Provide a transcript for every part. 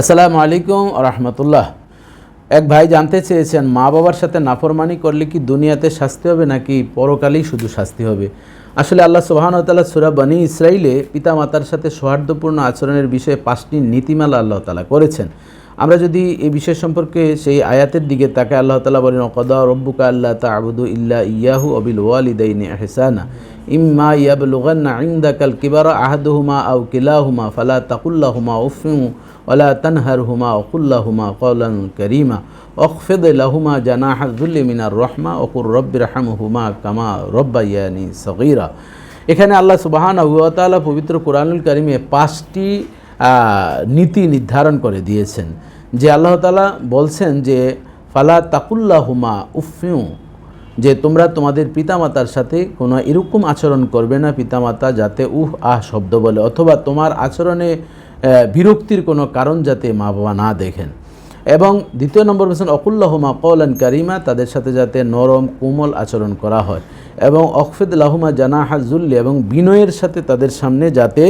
আসসালামু আলাইকুম রহমতুল্লাহ। এক ভাই জানতে চেয়েছেন, মা বাবার সাথে নাফরমানি করলে কি দুনিয়াতে শাস্তি হবে নাকি পরকালেই শুধু শাস্তি হবে? আসলে আল্লাহ সুবাহানতাল্লাহ সুরা বানী ইসরাইলে পিতামাতার সাথে সৌহার্দ্যপূর্ণ আচরণের বিষয়ে পাঁচটি নীতিমালা আল্লাহ তালা করেছেন। আমরা যদি এই বিষয় সম্পর্কে সেই আয়াতের দিকে তাকে আল্লাহ তালা বলেন কদা রব্বুকা আল্লাহ তাবুদু ইল্লা ইয়াহু আবিল ওয়ালিদাইনি আহসানা ইম্মা ইয়াবলুগান্না ইনদাকাল কিবারা আহাদুহুমা আও কিলাহুমা ফালা তাকুল্লাহুমা উফিউ ওলা তানহারহুমা ওকুল্লাহুমা কৌলান করিমা অকফেদ লাহুমা জানাহ জুল্লি মিনার রহমা অকুর রব্বির হামহুমা কামা রব্বাইয়ানি সগীরা। এখানে আল্লাহ সুবাহান আহুয়াতালা পবিত্র কোরআনুল করিমে পাঁচটি নীতি নির্ধারণ করে দিয়েছেন। যে আল্লাহ তালা বলছেন যে, ফালা তাকুল্লাহুমা উফিউ যে তোমরা তোমাদের পিতামাতার সাথে কোনো এরকম আচরণ করবে না পিতামাতা যাতে উহ আহ শব্দ বলে, অথবা তোমার আচরণে বিরক্তির কোনো কারণ যাতে মা বাবা না দেখেন। এবং দ্বিতীয় নম্বর বলছেন অকুল্লাহমা কৌলান কারিমা, তাদের সাথে যাতে নরম কোমল আচরণ করা হয়। এবং অকফেদ লাহুমা জানাহা জুল্লি এবং বিনয়ের সাথে তাদের সামনে যাতে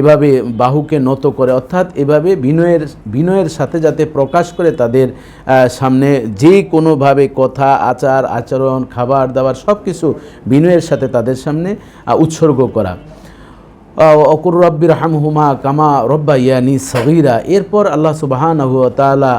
এভাবে বাহুকে নত করে, অর্থাৎ এভাবে বিনয়ের বিনয়ের সাথে যাতে প্রকাশ করে তাদের সামনে যে কোনোভাবে কথা, আচার, আচরণ, খাবার দাবার সব কিছু বিনয়ের সাথে তাদের সামনে উৎসর্গ করা। অকুর রব্বির হামহুমা কামা রব্বা ইয়ানি সগিরা। এরপর আল্লাহ সুবাহান তালা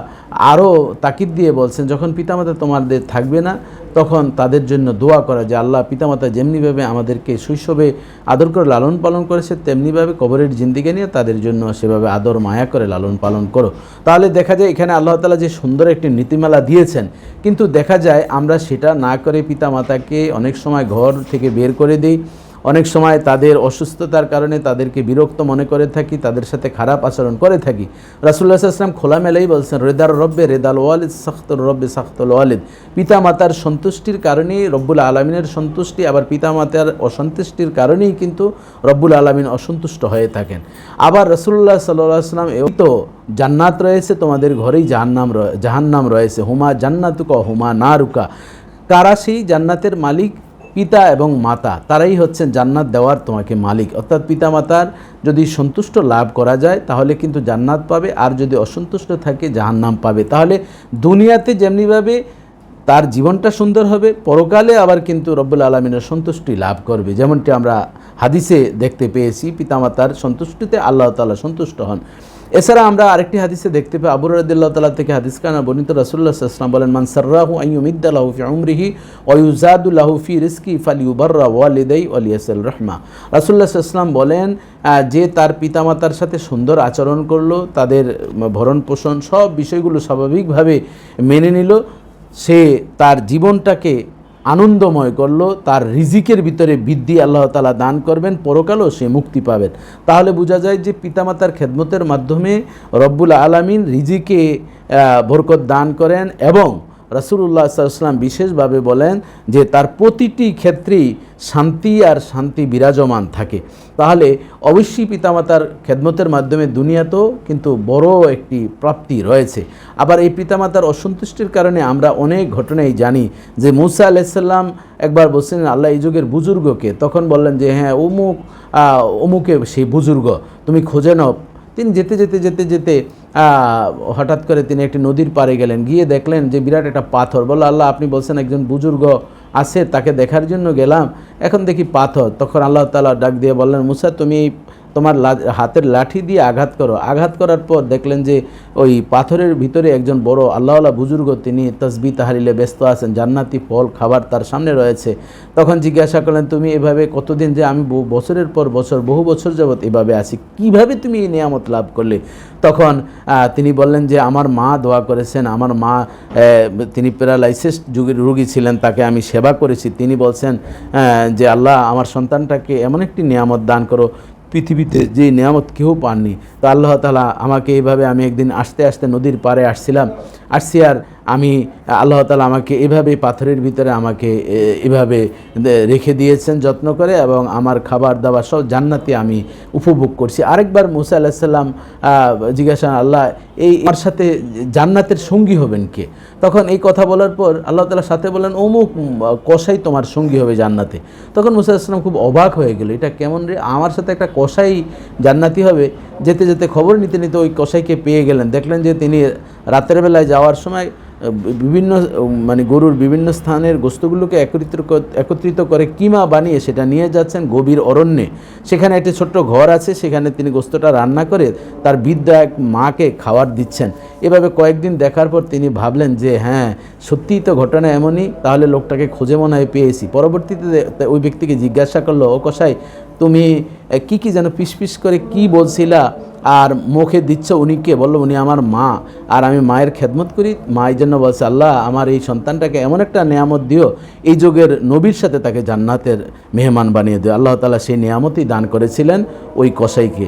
আরও তাকিদ দিয়ে বলছেন, যখন পিতামাতা তোমাদের থাকবে না, তখন তাদের জন্য দোয়া করা যে আল্লাহ পিতামাতা যেমনিভাবে আমাদেরকে শৈশবে আদর করে লালন পালন করেছে, তেমনিভাবে কবরের জিন্দিকে নিয়ে তাদের জন্য সেভাবে আদর মায়া করে লালন পালন করো। তাহলে দেখা যায় এখানে আল্লাহ তালা যে সুন্দর একটি নীতিমালা দিয়েছেন, কিন্তু দেখা যায় আমরা সেটা না করে পিতামাতাকে অনেক সময় ঘর থেকে বের করে দিই। অনেক সময় তাদের অসুস্থতার কারণে তাদেরকে বিরক্ত মনে করে থাকি, তাদের সাথে খারাপ আচরণ করে থাকি। রাসুল্লাহ আসলাম খোলামেলাই বলছেন, রেদার রব্বে রেদাল ওয়ালিদ, সাখতুর রব্বে সাখতুল ওয়ালিদ। পিতা মাতার সন্তুষ্টির কারণেই রব্বুল আলমিনের সন্তুষ্টি, আবার পিতা মাতার অসন্তুষ্টির কারণেই কিন্তু রব্বুল আলমিন অসন্তুষ্ট হয়ে থাকেন। আবার রসুল্লাহ সাল্লাহ আসলাম এও তো জান্নাত রয়েছে, তোমাদের ঘরেই জাহান্নাম রয়ে জাহান্নাম রয়েছে। হুমা জান্নাতুকা, হুমা না রুকা কারা সেই জান্নাতের মালিক? পিতা এবং মাতা, তারাই হচ্ছেন জান্নাত দেওয়ার তোমাকে মালিক। অর্থাৎ পিতা মাতার যদি সন্তুষ্ট লাভ করা যায়, তাহলে কিন্তু জান্নাত পাবে, আর যদি অসন্তুষ্ট থাকে, জাহান্নাম পাবে। তাহলে দুনিয়াতে যেমনিভাবে তার জীবনটা সুন্দর হবে, পরকালে আবার কিন্তু রব্বুল আলমিনের সন্তুষ্টি লাভ করবে। যেমনটি আমরা হাদিসে দেখতে পেয়েছি, পিতামাতার সন্তুষ্টিতে আল্লাহ তাআলা সন্তুষ্ট হন। এছাড়া আমরা আরেকটি হাদিসে দেখতে পাই, আবু রদুল্লাহ তালা থেকে হাদিস কানা, বর্ণিত রাসুল্লাহ সাল্লাম বলেন, মান সার্রাহু আইয়ুমিদ্দালাহু ফি উমরিহি ওয়ুজাদুল্লাহু ফি রিস্কি ফালিউবাররা ওয়ালিদাই ওয়ালিয়াসাল রহমা। রাসুল্লাহ সাল্লাম বলেন যে তার পিতামাতার সাথে সুন্দর আচরণ করল, তাদের ভরণ পোষণ সব বিষয়গুলো স্বাভাবিকভাবে মেনে নিল, সে তার জীবনটাকে আনন্দময় করল, তার রিজিকের ভিতরে বৃদ্ধি আল্লাহ তালা দান করবেন, পরকালও সে মুক্তি পাবেন। তাহলে বোঝা যায় যে পিতামাতার খেদমতের মাধ্যমে রব্বুল আলামিন রিজিকে বরকত দান করেন এবং রাসুল্লাহ সাল্লাম বিশেষভাবে বলেন যে তার প্রতিটি ক্ষেত্রেই শান্তি আর শান্তি বিরাজমান থাকে। তাহলে অবশ্যই পিতামাতার খেদমতের মাধ্যমে দুনিয়াতেও কিন্তু বড় একটি প্রাপ্তি রয়েছে। আবার এই পিতামাতার অসন্তুষ্টির কারণে আমরা অনেক ঘটনাই জানি যে মুসা আলাইসাল্লাম একবার বলছিলেন, আল্লাহ এই যুগের বুজুর্গকে। তখন বললেন যে হ্যাঁ অমুক অমুকে সেই বুজুর্গ, তুমি খুঁজে নাও। তিনি যেতে যেতে যেতে যেতে হঠাৎ করে তিনি একটি নদীর পাড়ে গেলেন। গিয়ে দেখলেন যে বিরাট একটা পাথর। বলল, আল্লাহ, আপনি বলছেন একজন বুজুর্গ আছে, তাকে দেখার জন্য গেলাম। এখন দেখি পাথর। তখন আল্লাহ তালা ডাক দিয়ে বললেন, মুসা, তুমি এই তোমার হাতের লাঠি দিয়ে আঘাত করো। আঘাত করার পর দেখলেন যে ওই পাথরের ভিতরে একজন বড় আল্লাহওয়ালা বুজুর্গ, তিনি তসবি তাহারিলে ব্যস্ত আছেন, জান্নাতি ফল, খাবার তার সামনে রয়েছে। তখন জিজ্ঞাসা করলেন, তুমি এভাবে কতদিন যে আমি বছরের পর বছর, বহু বছর যাবৎ এভাবে আছি, কীভাবে তুমি এই নিয়ামত লাভ করলে? তখন তিনি বললেন যে, আমার মা দোয়া করেছেন, আমার মা তিনি প্যারালাইসিস যুগের রুগী ছিলেন, তাকে আমি সেবা করেছি। তিনি বলছেন যে আল্লাহ আমার সন্তানটাকে এমন একটি নিয়ামত দান করো পৃথিবীতে যে নিয়ামত কেউ পাননি। তো আল্লাহ তালা আমাকে এইভাবে আমি একদিন আসতে আসতে নদীর পাড়ে আসছিলাম। আসছি আর আমি, আল্লাহ তালা আমাকে এভাবে পাথরের ভিতরে আমাকে এভাবে রেখে দিয়েছেন, যত্ন করে এবং আমার খাবার দাবার সব জান্নাতে আমি উপভোগ করছি। আরেকবার মুসা আলাহিসাল্লাম জিজ্ঞাসা আল্লাহ, এই আমার সাথে জান্নাতের সঙ্গী হবেন কে? তখন এই কথা বলার পর আল্লাহ তালার সাথে বললেন, অমুক কসাই তোমার সঙ্গী হবে জান্নাতে। তখন মুসা আসলাম খুব অবাক হয়ে গেল, এটা কেমন রে? আমার সাথে একটা কসাই জান্নাতি হবে? যেতে যেতে খবর নিতে নিতে ওই কসাইকে পেয়ে গেলেন। দেখলেন যে তিনি রাতের বেলায় যাওয়ার সময় বিভিন্ন মানে গরুর বিভিন্ন স্থানের গোস্তগুলোকে একত্রিত একত্রিত করে কিমা বানিয়ে সেটা নিয়ে যাচ্ছেন গভীর অরণ্যে। সেখানে একটি ছোট্ট ঘর আছে, সেখানে তিনি গোস্তটা রান্না করে তার বিদ্যা এক মাকে খাবার দিচ্ছেন। এভাবে কয়েকদিন দেখার পর তিনি ভাবলেন যে হ্যাঁ সত্যিই তো ঘটনা এমনই, তাহলে লোকটাকে খুঁজে মনে হয় পেয়েছি। পরবর্তীতে ওই ব্যক্তিকে জিজ্ঞাসা করল, ও কসাই তুমি কি কি যেন পিস করে কি বলছিলা, আর মুখে দিচ্ছ উনি কে? বলল, উনি আমার মা, আর আমি মায়ের খেদমত করি। মা এই জন্য বলছে, আল্লাহ, আমার এই সন্তানটাকে এমন একটা নিয়ামত দিও, এই যুগের নবীর সাথে তাকে জান্নাতের মেহমান বানিয়ে দিও। আল্লাহ তালা সেই নিয়ামতই দান করেছিলেন ওই কসাইকে।